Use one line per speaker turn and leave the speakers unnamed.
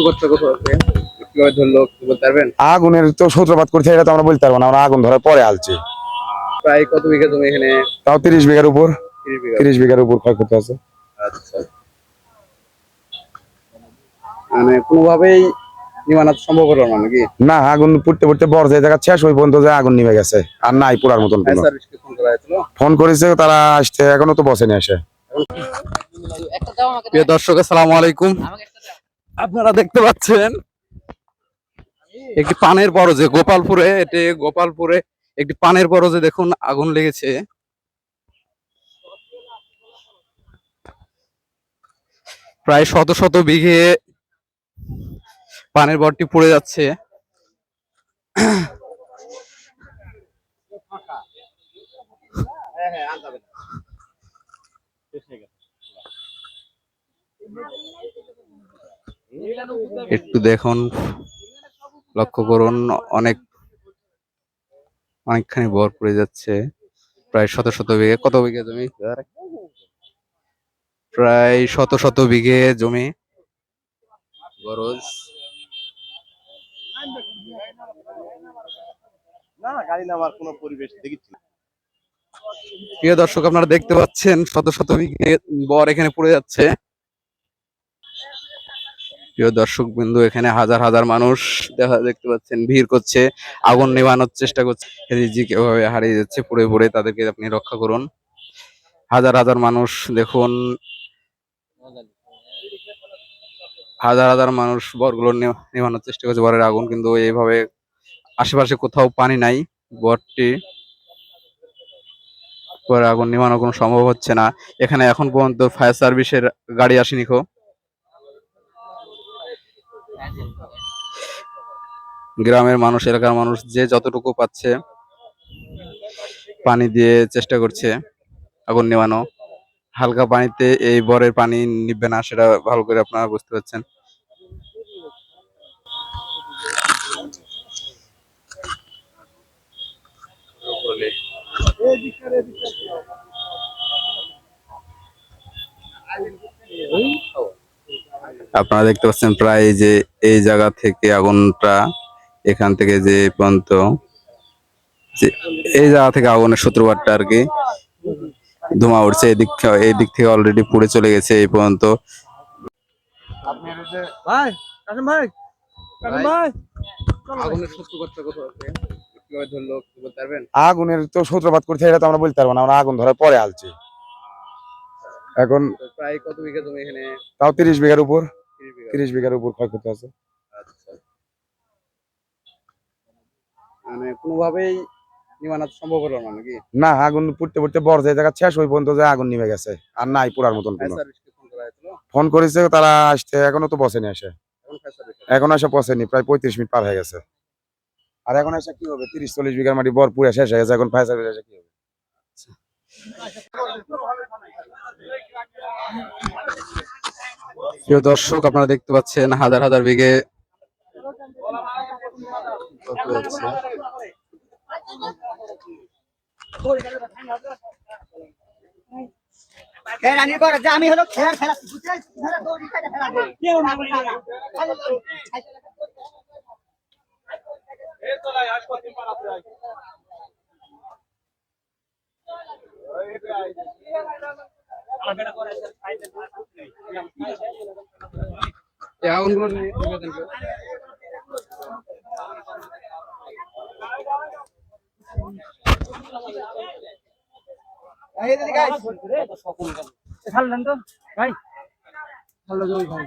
সূত্রপাতটা কোথাও আছে। কীভাবে ধরলো একটু বলতে পারবেন?
আগুনের তো সূত্রপাত করছে এটা তো আমরা বলতে পারব না আমরা আগুন ধরার পরে আলছি।
প্রায় কত বিঘা জমি এখানে?
তাও তিরিশ বিঘার উপর।
তিরিশ
বিঘার উপর ক্ষয়ক্ষতি আছে।
আচ্ছা। মানে কোনোভাবেই সম্ভব হলো না নাকি?
না আগুন পুড়তে পুড়তে বড় যে জায়গা শেষ ওই পর্যন্ত যে আগুন নিভে গেছে। আর নাই পুরার মতন কোনো।
ফোন
ফোন করেছে তারা আসতে এখনও তো বসেনি আসে
প্রিয় দর্শক আসসালামু আলাইকুম। আপনারা দেখতে পাচ্ছেন? একটি পানের বরজে গোপালপুরে, এটি গোপালপুরে একটি পানের বরজে দেখুন, আগুন লেগেছে। প্রায় শত শত বিঘে পানের বরটি পড়ে যাচ্ছে। একটু দেখুন লক্ষ্য করুন অনেক অনেকখানি বর পড়ে যাচ্ছে। প্রায় শত শত বিঘে কত বিঘে জমি? প্রায় শত শত বিঘে জমি। গরজ।
না গাড়ি নামার কোনো পরিবেশ দেখেছি
প্রিয় দর্শক আপনারা দেখতে পাচ্ছেন শত শত বিঘে বর এখানে পড়ে যাচ্ছে। প্রিয় দর্শক বিন্দু এখানে হাজার হাজার মানুষ দেখা দেখতে পাচ্ছেন, ভিড় করছে, আগুন নেভানোর চেষ্টা করছে। রিজিক এভাবে হারিয়ে যাচ্ছে, পড়ে পড়ে তাদেরকে আপনি রক্ষা করুন। হাজার হাজার মানুষ দেখুন। হাজার হাজার মানুষ বরগুলো নেভানোর চেষ্টা করছে, বরের আগুন, কিন্তু এইভাবে আশেপাশে কোথাও পানি নাই, বরটি। আগুন নেভানো কোনো সম্ভব হচ্ছে না। এখানে এখন পর্যন্ত ফায়ার সার্ভিসের গাড়ি আসেনি খো গ্রামের মানুষ, এলাকার মানুষ যে যতটুকু পাচ্ছে পানি দিয়ে চেষ্টা করছে আগুন নেভানো। হালকা পানিতে এই বরের পানি নিবে না, সেটা ভালো করে আপনারা বুঝতে পারছেন। আপনারা দেখতে পাচ্ছেন প্রায় এই যে এই জায়গা থেকে আগুনটা এখান থেকে যে পর্যন্ত যে এই জায়গা থেকে আগুনের সূত্রপাতটা আর কি ধোঁয়া উঠছে। এদিক এই দিক থেকে অলরেডি পুড়ে চলে গেছে এই পর্যন্ত।
ভাই ভাই ভাই।
আগুনের সূত্রপাতটা কোথাও আছে কীভাবে ধরলো একটু বলতে পারবেন?
আগুনের তো সূত্রপাত করছে এটা তো আমরা বলতে পারব না। আমরা আগুন ধরার পরে আলছি। এখন
প্রায় কত বিঘা জমি এখানে?
তাও তিরিশ বিঘার উপর।
তিরিশ
বিঘার উপর ক্ষয়ক্ষতি আছে।
আচ্ছা। মানে কোনোভাবেই নিমানাত সম্ভব হলো না নাকি?
না আগুন পুড়তে পুড়তে বড় যে জায়গা শেষ ওই পর্যন্ত যে আগুন নিভে গেছে। আর নাই পুরার মতন কোনো।
ফোন
করেছে তারা আসতে এখনও তো বসেনি আসে
এখন
পৌঁছেনি প্রায় পঁয়ত্রিশ মিনিট পার হয়ে গেছে। আর এখন এসে কি হবে? তিরিশ চল্লিশ বিঘার মাটি বর পুরে শেষ হয়ে গেছে এখন ফায়ার সার্ভিস এসে কি হবে?
প্রিয় দর্শক আপনারা দেখতে পাচ্ছেন হাজার হাজার বিঘে
আমি হলো খেলার খেলা খেলা খেলা কেউ না বলি না
এই আগুনগুলো নিয়ে- নিবেদন করুন।
এই দিদি গাইস ছাড়লেন তো ভাই। ভালো জয় ভাই।